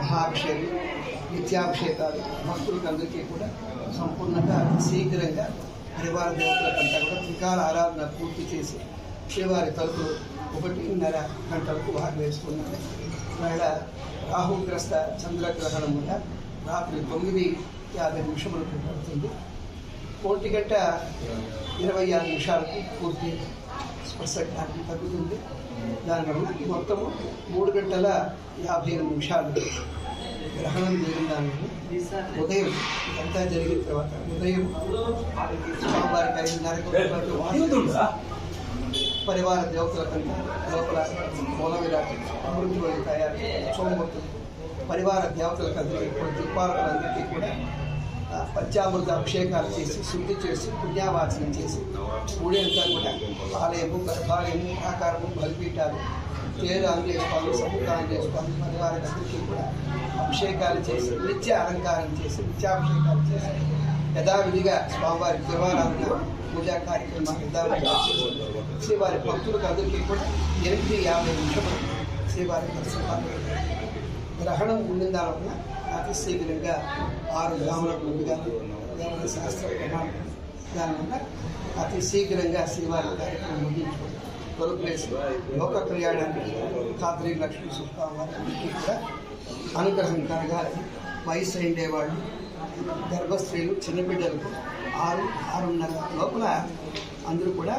మహాక్షరి నిత్యాక్షేతాలు భక్తులకు అందరికీ కూడా సంపూర్ణంగా శీఘ్రంగా హరివార దేవతలకంతా కూడా త్రికాల ఆరాధన పూర్తి చేసి శ్రీవారి తలుపులు ఒకటిన్నర గంటలకు వారు వేసుకున్నారు. ఇవాళ రాహుగ్రస్త చంద్రగ్రహణం వల్ల రాత్రి తొమ్మిది యాభై నిమిషములకు పడుతుంది. ఒంటి గంట ఇరవై ఆరు నిమిషాలకు పూర్తి స్పర్శ జ్ఞానం తగ్గుతుంది. దానివల్ల మొత్తము మూడు గంటల యాభై ఎనిమిది నిమిషాలు గ్రహణం జరిగిన దానివల్ల ఉదయం ఇదంతా జరిగిన తర్వాత ఉదయం స్వామివారికి వారు పరివార దేవతలకంతా లోపల మూల విరాట్ అమృతి వల్ల తయారు సోమభక్తులు పరివార దేవతలకందరికీ కూడా దీపాలకందరికీ కూడా ఆ, పంచామృత అభిషేకాలు చేసి శుద్ధి చేసి పుణ్యావాచనం చేసి గుడి అంతా కూడా ఆలయము గర్భాలయము ఆకారము బలిపీఠాలు తేరు ఆంజనేయ స్వామి సముద్ర ఆంజనేయ స్వామి పరివారందరికీ కూడా అభిషేకాలు చేసి నిత్య అలంకారం చేసి నిత్యాభిషేకాలు చేసి యథావిధిగా స్వామివారి దేవాలయంలో పూజా కార్యక్రమాలు యథావిధిగా చేసి శ్రీవారి భక్తులకు అందరికీ కూడా ఎనిమిది యాభై నిమిషములు శ్రీవారి దర్శనాలు. గ్రహణం ఉండిన దానివల్ల అతి శీఘ్రంగా ఆరు గ్రాములకు ముందుగా దేవత శాస్త్ర ప్రమాణం దానివల్ల అతి శీఘ్రంగా శ్రీవారి కార్యక్రమం ముగించుకుంటాం తొలుపులేసి లోక ప్రయాణానికి కాత్రి లక్ష్మీ సుబ్బావారికి కూడా అనుగ్రహం కలగాలి. వయసు అయిండేవాళ్ళు గర్భస్త్రీలు చిన్నబిడ్డలకు ఆరు ఆరున్నర లోపల అందరూ కూడా